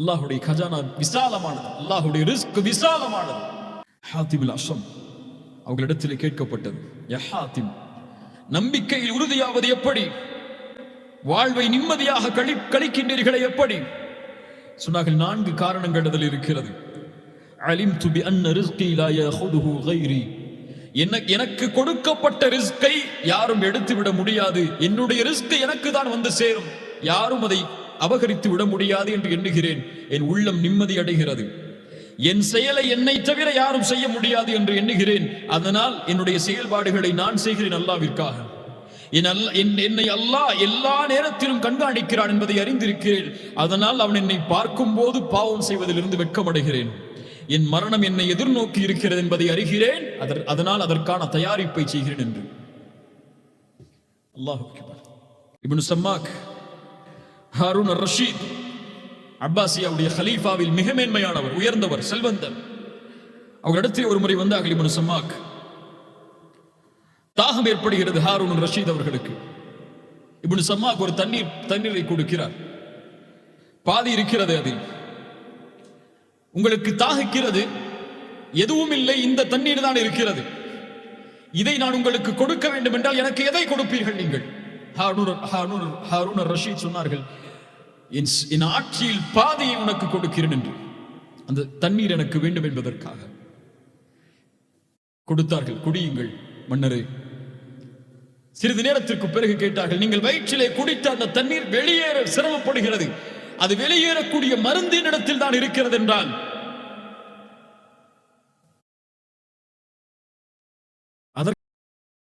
அல்லாஹுடைய கஜானா விசாலமானது அல்லாஹுடைய ரிஸ்க் விசாலமானது. ஹாத்திபில் அஷம் அவர்களிடத்தில் கேட்கப்பட்டது யா ஹாத்திம் நம்பிக்கையில் உறுதியாவது எப்படி? வாழ்வை நிம்மதியாக கழி கழிக்கின்றீர்களே எப்படி? சொன்னார்கள் நான்கு காரணங்கள் அதில் இருக்கிறது. அலிம் துபி அன்ன ரிஸ்கி லா யஹுதுஹு கைரி. என்ன எனக்கு கொடுக்கப்பட்ட ரிஸ்கை யாரும் எடுத்துவிட முடியாது. என்னுடைய ரிஸ்க் எனக்கு தான் வந்து சேரும். யாரும் அதை அபகரித்து விட முடியாது என்று எண்ணுகிறேன். என் உள்ளம் நிம்மதி அடைகிறது. என் செயலை என்னை தவிர யாரும் செய்ய முடியாது என்று எண்ணுகிறேன். அதனால் என்னுடைய செயல்பாடுகளை நான் செய்கிறேன் அல்லாவிற்காக. என் என் என்னை அல்லாஹ் எல்லா நேரத்திலும் கண்காணிக்கிறான் என்பதை அறிந்திருக்கிறேன். அதனால் அவன் என்னை பார்க்கும் போது பாவம் செய்வதிலிருந்து வெட்கமடைகிறேன். என் மரணம் என்னை எதிர்நோக்கி இருக்கிறது என்பதை அறிகிறேன். அதனால் அதற்கான தயாரிப்பை செய்கிறேன் என்று. அல்லாஹ் இப்னு சம்மாக் ஹாரூன் ரஷீத் அப்பாசியாவுடைய ஹலீஃபாவில் மிக மேன்மையானவர் உயர்ந்தவர் செல்வந்தர். அவரிடத்தில் ஒரு முறை வந்தார்கள் அகலிமனு சம்மாக். தாகம் ஏற்படுகிறது ஹாரூன் ரஷீத் அவர்களுக்கு. இப்படி சம்மாக் ஒரு தண்ணீர் தண்ணீரை கொடுக்கிறார். பாதி இருக்கிறது அதில். உங்களுக்கு தாகிக்கிறது எதுவும் இல்லை இந்த தண்ணீர் தான் இருக்கிறது. இதை நான் உங்களுக்கு கொடுக்க வேண்டும் என்றால் எனக்கு எதை கொடுப்பீர்கள் நீங்கள்? ஹாரூன் ஹாரூன் ஹாரூன் ரஷீத் சொன்னார்கள் என் ஆட்சியில் பாதையை உனக்கு கொடுக்கிறேன் என்று. அந்த தண்ணீர் எனக்கு வேண்டும் என்பதற்காக. கொடுத்தார்கள் குடியுங்கள் மன்னரே. சிறிது நேரத்திற்கு பிறகு கேட்டார்கள் நீங்கள் வயிற்றிலே குடித்த அந்த தண்ணீர் வெளியேற சிரமப்படுகிறது. அது வெளியேறக்கூடிய மருந்தின் இடத்தில் தான் இருக்கிறது என்றால்